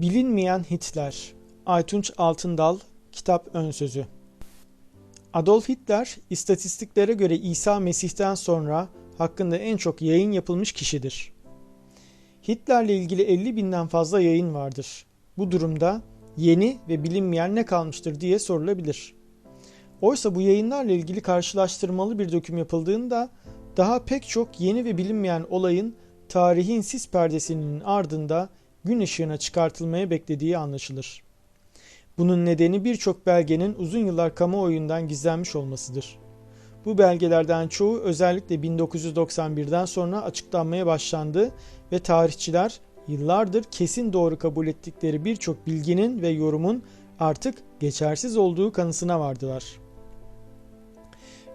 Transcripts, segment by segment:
Bilinmeyen Hitler Aytunç Altındal Kitap Önsözü Adolf Hitler istatistiklere göre İsa Mesih'ten sonra hakkında en çok yayın yapılmış kişidir. Hitler'le ilgili 50 binden fazla yayın vardır. Bu durumda yeni ve bilinmeyen ne kalmıştır diye sorulabilir. Oysa bu yayınlarla ilgili karşılaştırmalı bir döküm yapıldığında daha pek çok yeni ve bilinmeyen olayın tarihin sis perdesinin ardında gün ışığına çıkartılmaya beklediği anlaşılır. Bunun nedeni birçok belgenin uzun yıllar kamuoyundan gizlenmiş olmasıdır. Bu belgelerden çoğu özellikle 1991'den sonra açıklanmaya başlandı ve tarihçiler yıllardır kesin doğru kabul ettikleri birçok bilginin ve yorumun artık geçersiz olduğu kanısına vardılar.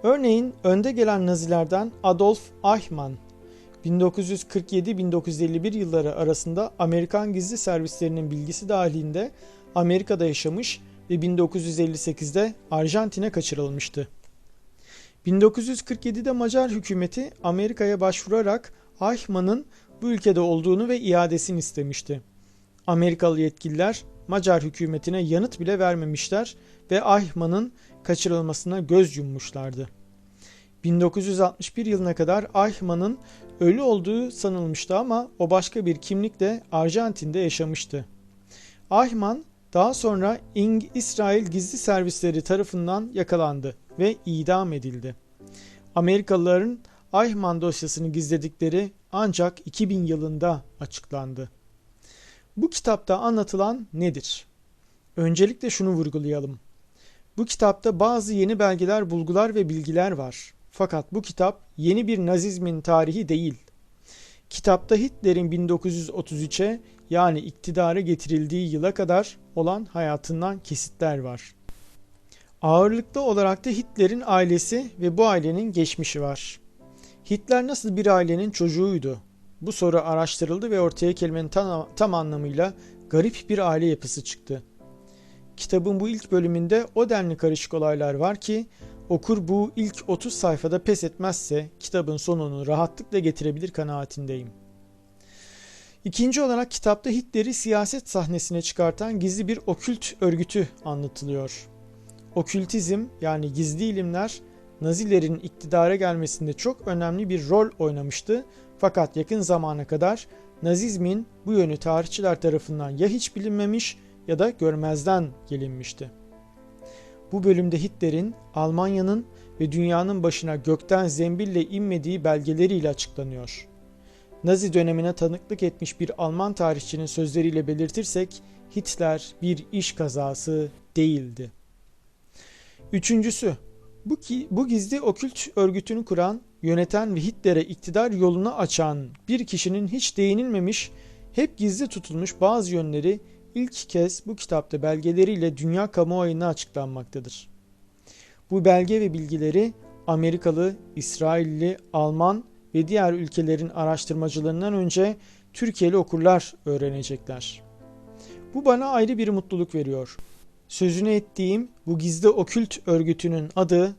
Örneğin önde gelen Nazilerden Adolf Eichmann 1947-1951 yılları arasında Amerikan gizli servislerinin bilgisi dahilinde Amerika'da yaşamış ve 1958'de Arjantin'e kaçırılmıştı. 1947'de Macar hükümeti Amerika'ya başvurarak Eichmann'ın bu ülkede olduğunu ve iadesini istemişti. Amerikalı yetkililer Macar hükümetine yanıt bile vermemişler ve Eichmann'ın kaçırılmasına göz yummuşlardı. 1961 yılına kadar Eichmann'ın ölü olduğu sanılmıştı ama o başka bir kimlikle Arjantin'de yaşamıştı. Eichmann daha sonra İng İsrail gizli servisleri tarafından yakalandı ve idam edildi. Amerikalıların Eichmann dosyasını gizledikleri ancak 2000 yılında açıklandı. Bu kitapta anlatılan nedir? Öncelikle şunu vurgulayalım. Bu kitapta bazı yeni belgeler, bulgular ve bilgiler var. Fakat bu kitap yeni bir nazizmin tarihi değil. Kitapta Hitler'in 1933'e yani iktidara getirildiği yıla kadar olan hayatından kesitler var. Ağırlıklı olarak da Hitler'in ailesi ve bu ailenin geçmişi var. Hitler nasıl bir ailenin çocuğuydu? Bu soru araştırıldı ve ortaya kelimenin tam, tam anlamıyla garip bir aile yapısı çıktı. Kitabın bu ilk bölümünde o denli karışık olaylar var ki okur bu ilk 30 sayfada pes etmezse kitabın sonunu rahatlıkla getirebilir kanaatindeyim. İkinci olarak kitapta Hitler'i siyaset sahnesine çıkartan gizli bir okült örgütü anlatılıyor. Okültizm yani gizli ilimler Nazilerin iktidara gelmesinde çok önemli bir rol oynamıştı fakat yakın zamana kadar Nazizmin bu yönü tarihçiler tarafından ya hiç bilinmemiş ya da görmezden gelinmişti. Bu bölümde Hitler'in Almanya'nın ve dünyanın başına gökten zembille inmediği belgeleriyle açıklanıyor. Nazi dönemine tanıklık etmiş bir Alman tarihçinin sözleriyle belirtirsek Hitler bir iş kazası değildi. Üçüncüsü, bu, ki, bu gizli okült örgütünü kuran, yöneten ve Hitler'e iktidar yolunu açan bir kişinin hiç değinilmemiş, hep gizli tutulmuş bazı yönleri ilk kez bu kitapta belgeleriyle dünya kamuoyuna açıklanmaktadır. Bu belge ve bilgileri Amerikalı, İsrailli, Alman ve diğer ülkelerin araştırmacılarından önce Türkiye'li okurlar öğrenecekler. Bu bana ayrı bir mutluluk veriyor. Sözünü ettiğim bu gizli okült örgütünün adı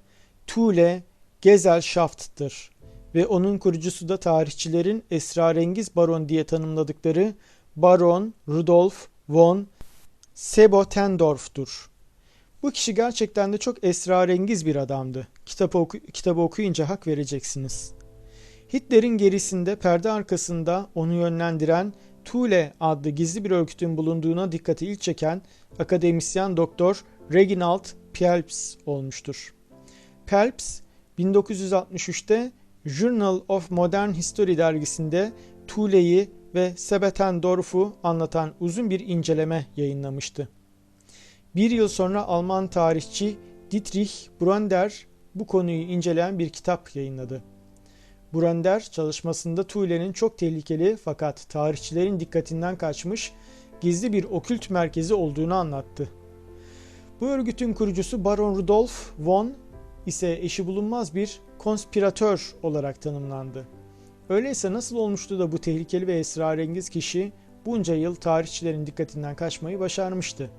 Thule Gesellschaft'tır ve onun kurucusu da tarihçilerin esrarengiz baron diye tanımladıkları Baron Rudolf von Sebotendorf'tur. Bu kişi gerçekten de çok esrarengiz bir adamdı. Kitabı, oku kitabı okuyunca hak vereceksiniz. Hitler'in gerisinde perde arkasında onu yönlendiren Thule adlı gizli bir örgütün bulunduğuna dikkati ilk çeken akademisyen doktor Reginald Phelps olmuştur. Phelps 1963'te Journal of Modern History dergisinde Thule'yi ve Sebetendorf'u anlatan uzun bir inceleme yayınlamıştı. Bir yıl sonra Alman tarihçi Dietrich Bronder bu konuyu inceleyen bir kitap yayınladı. Bronder çalışmasında Thule'nin çok tehlikeli fakat tarihçilerin dikkatinden kaçmış gizli bir okült merkezi olduğunu anlattı. Bu örgütün kurucusu Baron Rudolf von ise eşi bulunmaz bir konspiratör olarak tanımlandı. Öyleyse nasıl olmuştu da bu tehlikeli ve esrarengiz kişi bunca yıl tarihçilerin dikkatinden kaçmayı başarmıştı?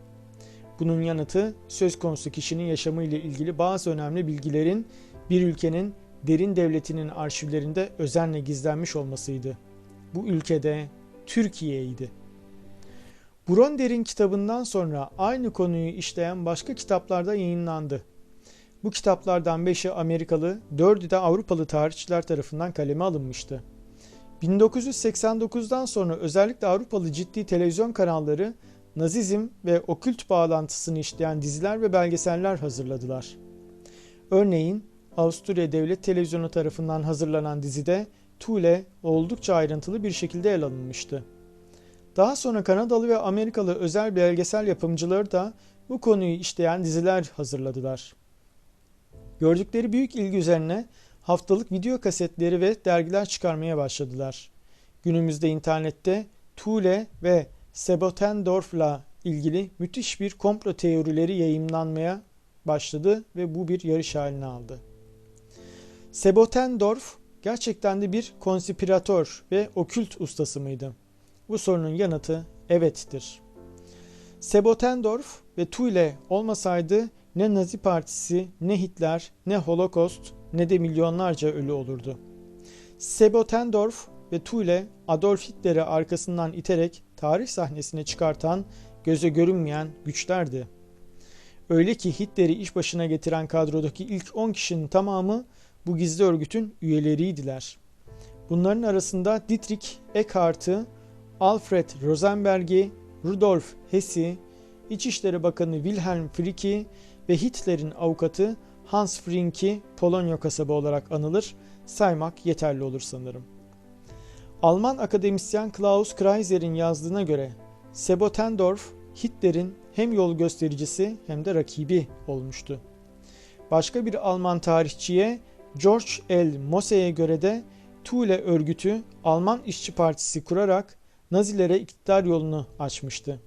Bunun yanıtı söz konusu kişinin yaşamı ile ilgili bazı önemli bilgilerin bir ülkenin derin devletinin arşivlerinde özenle gizlenmiş olmasıydı. Bu ülkede Türkiye'ydi. Bronder'in kitabından sonra aynı konuyu işleyen başka kitaplarda yayınlandı. Bu kitaplardan 5'i Amerikalı, 4'ü de Avrupalı tarihçiler tarafından kaleme alınmıştı. 1989'dan sonra özellikle Avrupalı ciddi televizyon kanalları Nazizm ve okült bağlantısını işleyen diziler ve belgeseller hazırladılar. Örneğin Avusturya Devlet Televizyonu tarafından hazırlanan dizide Thule oldukça ayrıntılı bir şekilde el alınmıştı. Daha sonra Kanadalı ve Amerikalı özel belgesel yapımcıları da bu konuyu işleyen diziler hazırladılar. Gördükleri büyük ilgi üzerine haftalık video kasetleri ve dergiler çıkarmaya başladılar. Günümüzde internette Thule ve Sebotendorf'la ilgili müthiş bir komplo teorileri yayınlanmaya başladı ve bu bir yarış haline aldı. Sebotendorf gerçekten de bir konspiratör ve okült ustası mıydı? Bu sorunun yanıtı evettir. Sebotendorf ve Thule olmasaydı ne Nazi Partisi, ne Hitler, ne Holocaust, ne de milyonlarca ölü olurdu. Sebotendorf ve Thule Adolf Hitler'i arkasından iterek tarih sahnesine çıkartan göze görünmeyen güçlerdi. Öyle ki Hitler'i iş başına getiren kadrodaki ilk 10 kişinin tamamı bu gizli örgütün üyeleriydiler. Bunların arasında Dietrich Eckhart'ı, Alfred Rosenberg'i, Rudolf Hess'i, İçişleri Bakanı Wilhelm Fricke'i ve Hitler'in avukatı Hans Frink'i Polonya kasabı olarak anılır, saymak yeterli olur sanırım. Alman akademisyen Klaus Kreiser'in yazdığına göre Sebotendorf Hitler'in hem yol göstericisi hem de rakibi olmuştu. Başka bir Alman tarihçiye George L. Mosse'ye göre de Thule örgütü Alman İşçi Partisi kurarak Nazilere iktidar yolunu açmıştı.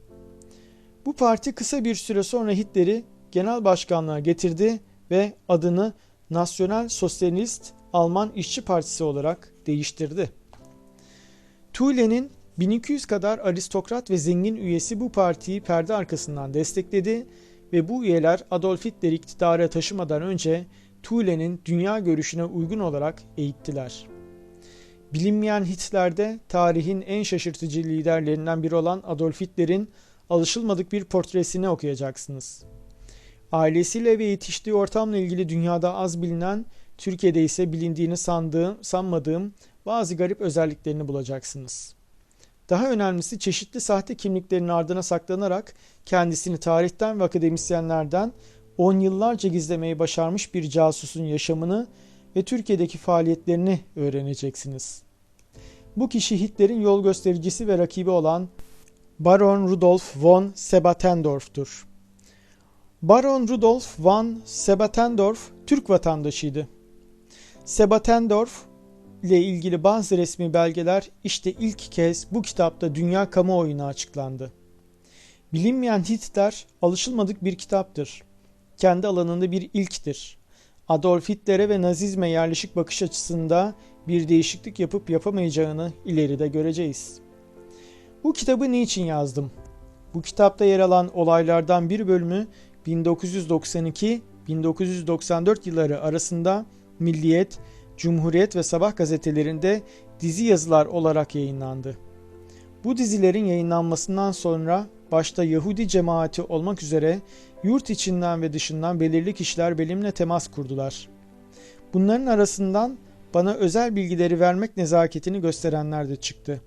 Bu parti kısa bir süre sonra Hitler'i genel başkanlığa getirdi ve adını Nasyonel Sosyalist Alman İşçi Partisi olarak değiştirdi. Thule'nin 1200 kadar aristokrat ve zengin üyesi bu partiyi perde arkasından destekledi ve bu üyeler Adolf Hitler'i iktidara taşımadan önce Thule'nin dünya görüşüne uygun olarak eğittiler. Bilinmeyen Hitler'de tarihin en şaşırtıcı liderlerinden biri olan Adolf Hitler'in alışılmadık bir portresini okuyacaksınız. Ailesiyle ve yetiştiği ortamla ilgili dünyada az bilinen, Türkiye'de ise bilindiğini sandığım, sanmadığım bazı garip özelliklerini bulacaksınız. Daha önemlisi çeşitli sahte kimliklerin ardına saklanarak kendisini tarihten ve akademisyenlerden on yıllarca gizlemeyi başarmış bir casusun yaşamını ve Türkiye'deki faaliyetlerini öğreneceksiniz. Bu kişi Hitler'in yol göstericisi ve rakibi olan Baron Rudolf von Sebatendorf'tur. Baron Rudolf von Sebatendorf Türk vatandaşıydı. Sebatendorf ile ilgili bazı resmi belgeler işte ilk kez bu kitapta dünya kamuoyuna açıklandı. Bilinmeyen Hitler alışılmadık bir kitaptır. Kendi alanında bir ilktir. Adolf Hitler'e ve Nazizme yerleşik bakış açısında bir değişiklik yapıp yapamayacağını ileride göreceğiz. Bu kitabı niçin yazdım? Bu kitapta yer alan olaylardan bir bölümü 1992-1994 yılları arasında Milliyet, Cumhuriyet ve Sabah gazetelerinde dizi yazılar olarak yayınlandı. Bu dizilerin yayınlanmasından sonra başta Yahudi cemaati olmak üzere yurt içinden ve dışından belirli kişiler benimle temas kurdular. Bunların arasından bana özel bilgileri vermek nezaketini gösterenler de çıktı.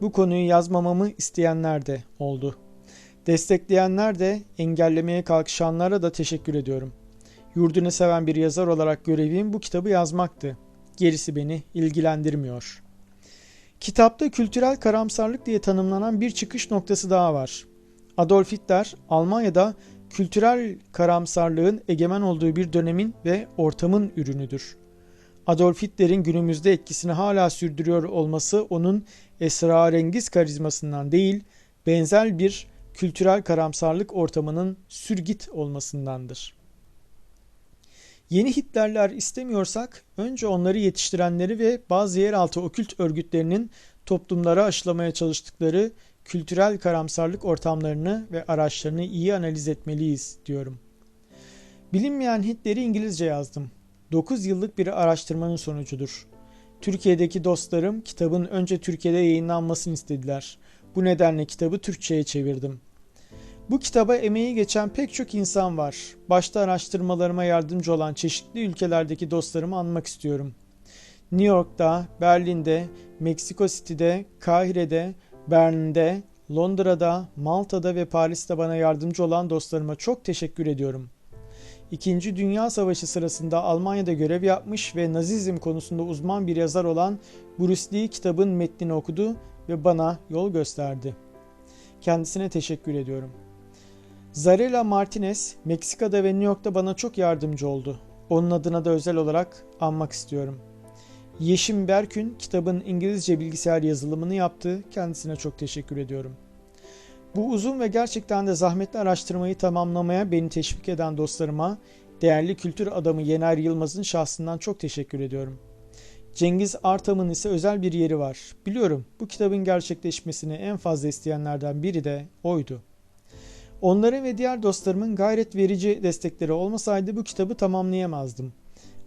Bu konuyu yazmamamı isteyenler de oldu. Destekleyenler de engellemeye kalkışanlara da teşekkür ediyorum. Yurdunu seven bir yazar olarak görevim bu kitabı yazmaktı. Gerisi beni ilgilendirmiyor. Kitapta kültürel karamsarlık diye tanımlanan bir çıkış noktası daha var. Adolf Hitler Almanya'da kültürel karamsarlığın egemen olduğu bir dönemin ve ortamın ürünüdür. Adolf Hitler'in günümüzde etkisini hala sürdürüyor olması onun esrarengiz karizmasından değil, benzer bir kültürel karamsarlık ortamının sürgit olmasındandır. Yeni Hitlerler istemiyorsak önce onları yetiştirenleri ve bazı yeraltı okült örgütlerinin toplumlara aşılamaya çalıştıkları kültürel karamsarlık ortamlarını ve araçlarını iyi analiz etmeliyiz diyorum. Bilinmeyen Hitler'i İngilizce yazdım. 9 yıllık bir araştırmanın sonucudur. Türkiye'deki dostlarım kitabın önce Türkiye'de yayınlanmasını istediler. Bu nedenle kitabı Türkçe'ye çevirdim. Bu kitaba emeği geçen pek çok insan var. Başta araştırmalarıma yardımcı olan çeşitli ülkelerdeki dostlarımı anmak istiyorum. New York'ta, Berlin'de, Meksiko City'de, Kahire'de, Bern'de, Londra'da, Malta'da ve Paris'te bana yardımcı olan dostlarıma çok teşekkür ediyorum. İkinci Dünya Savaşı sırasında Almanya'da görev yapmış ve Nazizm konusunda uzman bir yazar olan Bruce Lee kitabın metnini okudu ve bana yol gösterdi. Kendisine teşekkür ediyorum. Zarela Martinez, Meksika'da ve New York'ta bana çok yardımcı oldu. Onun adına da özel olarak anmak istiyorum. Yeşim Berkün kitabın İngilizce bilgisayar yazılımını yaptı. Kendisine çok teşekkür ediyorum. Bu uzun ve gerçekten de zahmetli araştırmayı tamamlamaya beni teşvik eden dostlarıma, değerli kültür adamı Yener Yılmaz'ın şahsından çok teşekkür ediyorum. Cengiz Artam'ın ise özel bir yeri var. Biliyorum bu kitabın gerçekleşmesini en fazla isteyenlerden biri de oydu. Onların ve diğer dostlarımın gayret verici destekleri olmasaydı bu kitabı tamamlayamazdım.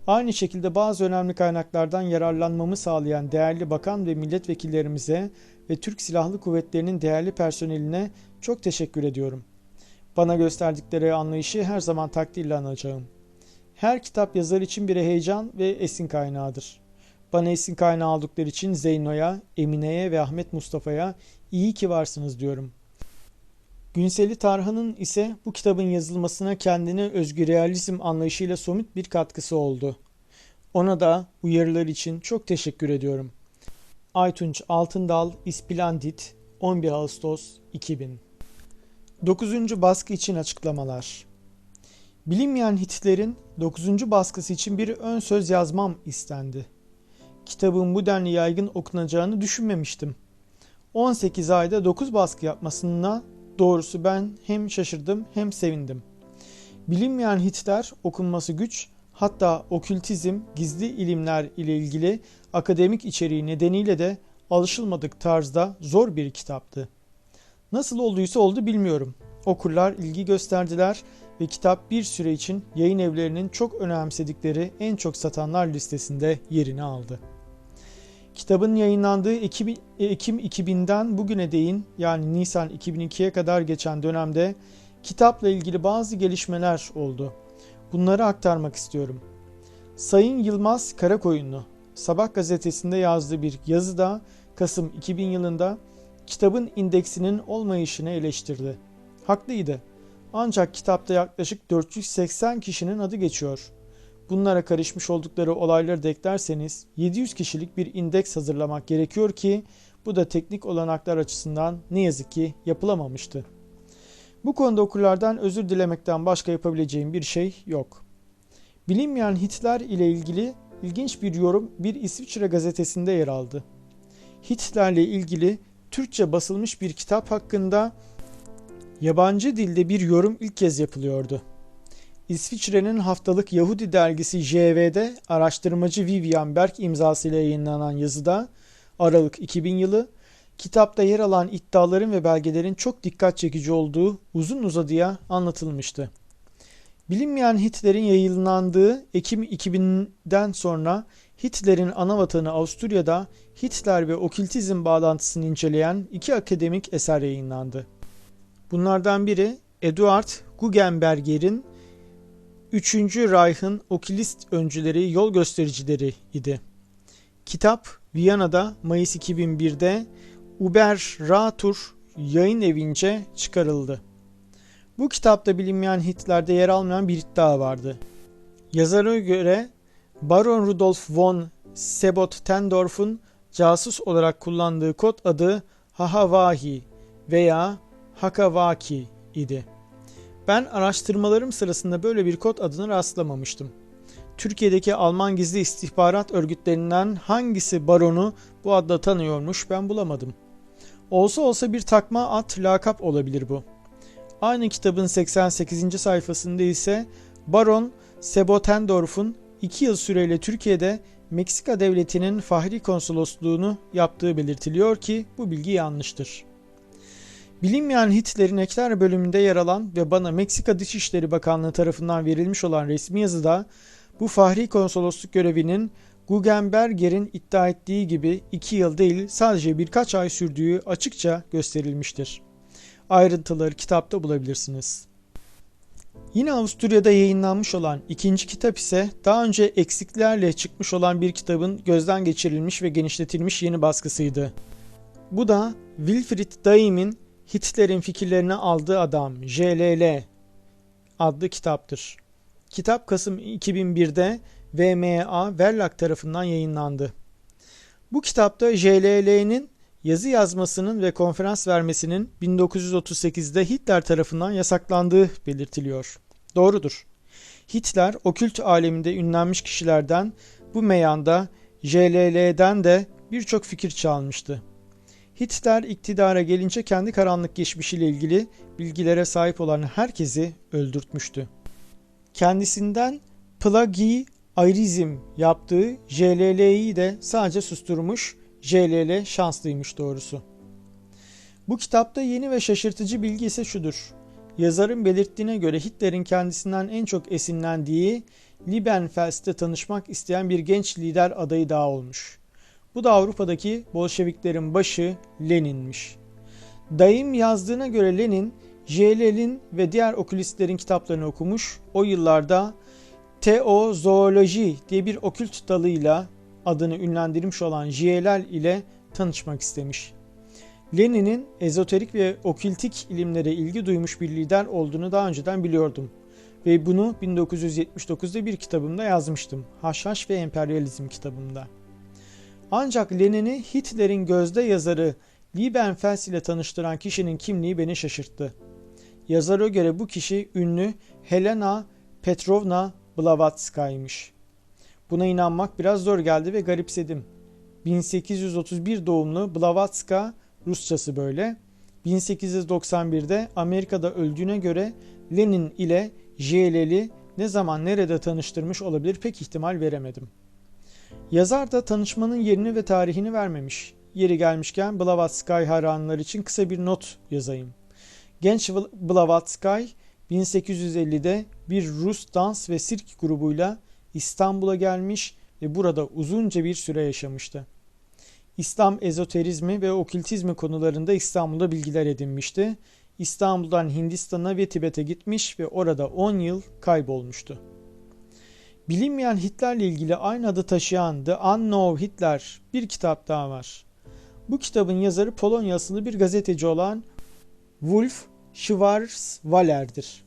Aynı şekilde bazı önemli kaynaklardan yararlanmamı sağlayan değerli bakan ve milletvekillerimize ve Türk Silahlı Kuvvetleri'nin değerli personeline çok teşekkür ediyorum. Bana gösterdikleri anlayışı her zaman takdirle anacağım. Her kitap yazar için bir heyecan ve esin kaynağıdır. Bana esin kaynağı aldıkları için Zeyno'ya, Emine'ye ve Ahmet Mustafa'ya iyi ki varsınız diyorum.'' Günseli Tarhan'ın ise bu kitabın yazılmasına kendine özgü realizm anlayışıyla somut bir katkısı oldu. Ona da uyarılar için çok teşekkür ediyorum. Aytunç Altındal İsplandit 11 Ağustos 2000 9. baskı için açıklamalar Bilinmeyen Hitler'in 9. baskısı için bir ön söz yazmam istendi. Kitabın bu denli yaygın okunacağını düşünmemiştim. 18 ayda 9 baskı yapmasına Doğrusu ben hem şaşırdım hem sevindim. Bilinmeyen Hitler okunması güç, hatta okültizm, gizli ilimler ile ilgili akademik içeriği nedeniyle de alışılmadık tarzda zor bir kitaptı. Nasıl olduysa oldu bilmiyorum. Okurlar ilgi gösterdiler ve kitap bir süre için yayın evlerinin çok önemsedikleri en çok satanlar listesinde yerini aldı. Kitabın yayınlandığı Ekim, Ekim 2000'den bugüne değin yani Nisan 2002'ye kadar geçen dönemde kitapla ilgili bazı gelişmeler oldu. Bunları aktarmak istiyorum. Sayın Yılmaz Karakoyunlu Sabah gazetesinde yazdığı bir yazıda Kasım 2000 yılında kitabın indeksinin olmayışını eleştirdi. Haklıydı. Ancak kitapta yaklaşık 480 kişinin adı geçiyor. Bunlara karışmış oldukları olayları da eklerseniz 700 kişilik bir indeks hazırlamak gerekiyor ki bu da teknik olanaklar açısından ne yazık ki yapılamamıştı. Bu konuda okurlardan özür dilemekten başka yapabileceğim bir şey yok. Bilinmeyen Hitler ile ilgili ilginç bir yorum bir İsviçre gazetesinde yer aldı. Hitler'le ilgili Türkçe basılmış bir kitap hakkında yabancı dilde bir yorum ilk kez yapılıyordu. İsviçre'nin haftalık Yahudi dergisi JV'de araştırmacı Vivian Berg imzasıyla yayınlanan yazıda Aralık 2000 yılı kitapta yer alan iddiaların ve belgelerin çok dikkat çekici olduğu uzun uzadıya anlatılmıştı. Bilinmeyen Hitler'in yayınlandığı Ekim 2000'den sonra Hitler'in ana Avusturya'da Hitler ve okültizm bağlantısını inceleyen iki akademik eser yayınlandı. Bunlardan biri Eduard Guggenberger'in 3. Reich'ın okülist öncüleri, yol göstericileri idi. Kitap Viyana'da Mayıs 2001'de Uber Ratur yayın evince çıkarıldı. Bu kitapta bilinmeyen Hitler'de yer almayan bir iddia vardı. Yazara göre Baron Rudolf von Sebot-Tendorf'un casus olarak kullandığı kod adı Hahavahi veya Hakavaki idi. Ben araştırmalarım sırasında böyle bir kod adını rastlamamıştım. Türkiye'deki Alman gizli istihbarat örgütlerinden hangisi baronu bu adla tanıyormuş ben bulamadım. Olsa olsa bir takma at lakap olabilir bu. Aynı kitabın 88. sayfasında ise Baron Sebotendorf'un 2 yıl süreyle Türkiye'de Meksika devletinin Fahri Konsolosluğunu yaptığı belirtiliyor ki bu bilgi yanlıştır. Bilinmeyen Hitler'in ekler bölümünde yer alan ve bana Meksika Dışişleri Bakanlığı tarafından verilmiş olan resmi yazıda bu fahri konsolosluk görevinin Guggenberger'in iddia ettiği gibi 2 yıl değil sadece birkaç ay sürdüğü açıkça gösterilmiştir. Ayrıntıları kitapta bulabilirsiniz. Yine Avusturya'da yayınlanmış olan ikinci kitap ise daha önce eksiklerle çıkmış olan bir kitabın gözden geçirilmiş ve genişletilmiş yeni baskısıydı. Bu da Wilfried Daim'in Hitler'in fikirlerini aldığı adam JLL adlı kitaptır. Kitap Kasım 2001'de VMA Verlag tarafından yayınlandı. Bu kitapta JLL'nin yazı yazmasının ve konferans vermesinin 1938'de Hitler tarafından yasaklandığı belirtiliyor. Doğrudur. Hitler okült aleminde ünlenmiş kişilerden bu meyanda JLL'den de birçok fikir çalmıştı. Hitler iktidara gelince kendi karanlık geçmişiyle ilgili bilgilere sahip olan herkesi öldürtmüştü. Kendisinden plagiarizm yaptığı JLL'yi de sadece susturmuş, JLL şanslıymış doğrusu. Bu kitapta yeni ve şaşırtıcı bilgi ise şudur. Yazarın belirttiğine göre Hitler'in kendisinden en çok esinlendiği Liebenfeld'de tanışmak isteyen bir genç lider adayı daha olmuş. Bu da Avrupa'daki Bolşeviklerin başı Lenin'miş. Dayım yazdığına göre Lenin, JLL'in ve diğer okülistlerin kitaplarını okumuş. O yıllarda teozooloji diye bir okült dalıyla adını ünlendirmiş olan JLL ile tanışmak istemiş. Lenin'in ezoterik ve okültik ilimlere ilgi duymuş bir lider olduğunu daha önceden biliyordum. Ve bunu 1979'da bir kitabımda yazmıştım. Haşhaş ve Emperyalizm kitabımda. Ancak Lenin'i Hitler'in gözde yazarı Liebenfels ile tanıştıran kişinin kimliği beni şaşırttı. Yazara göre bu kişi ünlü Helena Petrovna Blavatskay'mış. Buna inanmak biraz zor geldi ve garipsedim. 1831 doğumlu Blavatska Rusçası böyle. 1891'de Amerika'da öldüğüne göre Lenin ile JLL'i ne zaman nerede tanıştırmış olabilir pek ihtimal veremedim. Yazar da tanışmanın yerini ve tarihini vermemiş. Yeri gelmişken Blavatskay hayranlar için kısa bir not yazayım. Genç Blavatskay 1850'de bir Rus dans ve sirk grubuyla İstanbul'a gelmiş ve burada uzunca bir süre yaşamıştı. İslam ezoterizmi ve okültizmi konularında İstanbul'da bilgiler edinmişti. İstanbul'dan Hindistan'a ve Tibet'e gitmiş ve orada 10 yıl kaybolmuştu. Bilinmeyen Hitler'le ilgili aynı adı taşıyan The Unknown Hitler bir kitap daha var. Bu kitabın yazarı Polonya asıllı bir gazeteci olan Wolf Schwarzwaller'dir.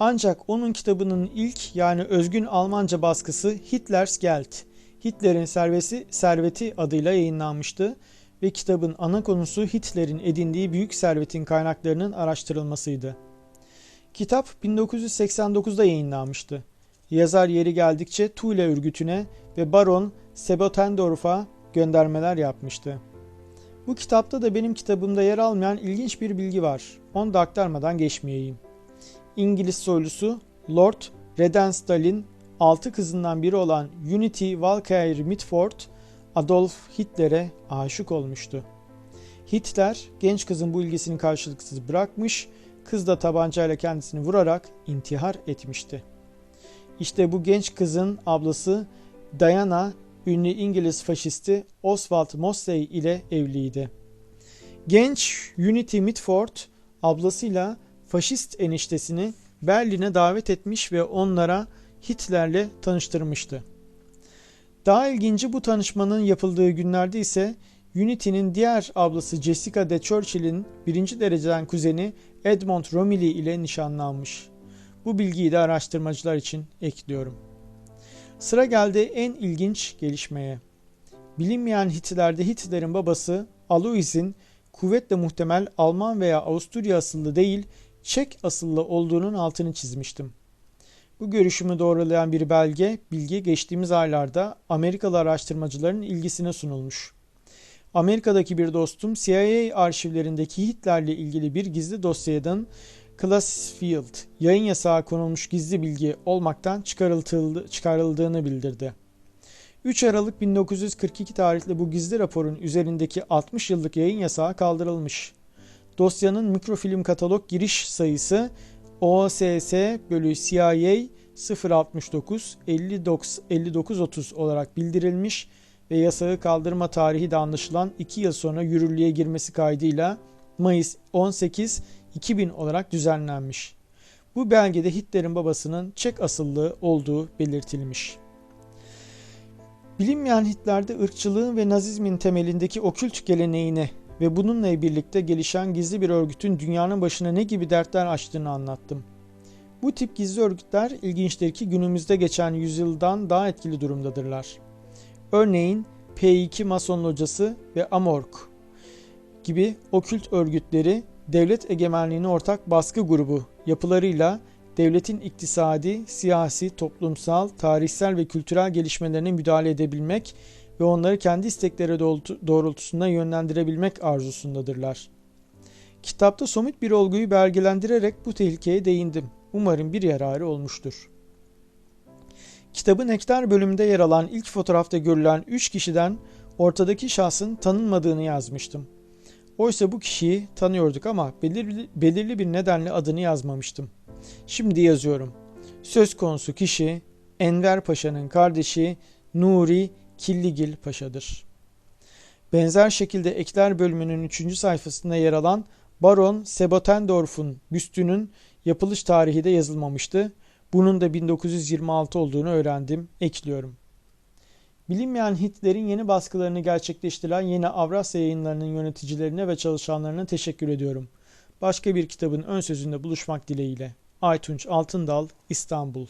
Ancak onun kitabının ilk yani özgün Almanca baskısı Hitler's Geld, Hitler'in serveti, serveti adıyla yayınlanmıştı ve kitabın ana konusu Hitler'in edindiği büyük servetin kaynaklarının araştırılmasıydı. Kitap 1989'da yayınlanmıştı. Yazar yeri geldikçe Thule örgütüne ve Baron Sebotendorf'a göndermeler yapmıştı. Bu kitapta da benim kitabımda yer almayan ilginç bir bilgi var. Onu da aktarmadan geçmeyeyim. İngiliz soylusu Lord Redenstal'in altı kızından biri olan Unity Walker Mitford Adolf Hitler'e aşık olmuştu. Hitler genç kızın bu ilgisini karşılıksız bırakmış, kız da tabancayla kendisini vurarak intihar etmişti. İşte bu genç kızın ablası Diana ünlü İngiliz faşisti Oswald Mosley ile evliydi. Genç Unity Mitford ablasıyla faşist eniştesini Berlin'e davet etmiş ve onlara Hitler'le tanıştırmıştı. Daha ilginci bu tanışmanın yapıldığı günlerde ise Unity'nin diğer ablası Jessica de Churchill'in birinci dereceden kuzeni Edmond Romilly ile nişanlanmış. Bu bilgiyi de araştırmacılar için ekliyorum. Sıra geldi en ilginç gelişmeye. Bilinmeyen Hitler'de Hitler'in babası Alois'in kuvvetle muhtemel Alman veya Avusturya asıllı değil Çek asıllı olduğunun altını çizmiştim. Bu görüşümü doğrulayan bir belge, bilgi geçtiğimiz aylarda Amerikalı araştırmacıların ilgisine sunulmuş. Amerika'daki bir dostum CIA arşivlerindeki Hitler'le ilgili bir gizli dosyadan Classfield yayın yasağı konulmuş gizli bilgi olmaktan çıkarıldığını bildirdi. 3 Aralık 1942 tarihli bu gizli raporun üzerindeki 60 yıllık yayın yasağı kaldırılmış. Dosyanın mikrofilm katalog giriş sayısı OSS bölü CIA 069 59 30 olarak bildirilmiş ve yasağı kaldırma tarihi de anlaşılan 2 yıl sonra yürürlüğe girmesi kaydıyla Mayıs 18 2000 olarak düzenlenmiş. Bu belgede Hitler'in babasının Çek asıllı olduğu belirtilmiş. Bilinmeyen Hitler'de ırkçılığın ve Nazizmin temelindeki okült geleneğini ve bununla birlikte gelişen gizli bir örgütün dünyanın başına ne gibi dertler açtığını anlattım. Bu tip gizli örgütler ilginçtir ki günümüzde geçen yüzyıldan daha etkili durumdadırlar. Örneğin P2 Mason Locası ve Amork gibi okült örgütleri devlet egemenliğine ortak baskı grubu yapılarıyla devletin iktisadi, siyasi, toplumsal, tarihsel ve kültürel gelişmelerine müdahale edebilmek ve onları kendi istekleri doğrultusunda yönlendirebilmek arzusundadırlar. Kitapta somut bir olguyu belgelendirerek bu tehlikeye değindim. Umarım bir yararı olmuştur. Kitabın Nektar bölümünde yer alan ilk fotoğrafta görülen 3 kişiden ortadaki şahsın tanınmadığını yazmıştım. Oysa bu kişiyi tanıyorduk ama belirli, belirli bir nedenle adını yazmamıştım. Şimdi yazıyorum. Söz konusu kişi Enver Paşa'nın kardeşi Nuri Killigil Paşa'dır. Benzer şekilde ekler bölümünün 3. sayfasında yer alan Baron Sebotendorf'un büstünün yapılış tarihi de yazılmamıştı. Bunun da 1926 olduğunu öğrendim. Ekliyorum. Bilinmeyen Hitler'in yeni baskılarını gerçekleştiren yeni Avrasya yayınlarının yöneticilerine ve çalışanlarına teşekkür ediyorum. Başka bir kitabın ön sözünde buluşmak dileğiyle. Aytunç Altındal, İstanbul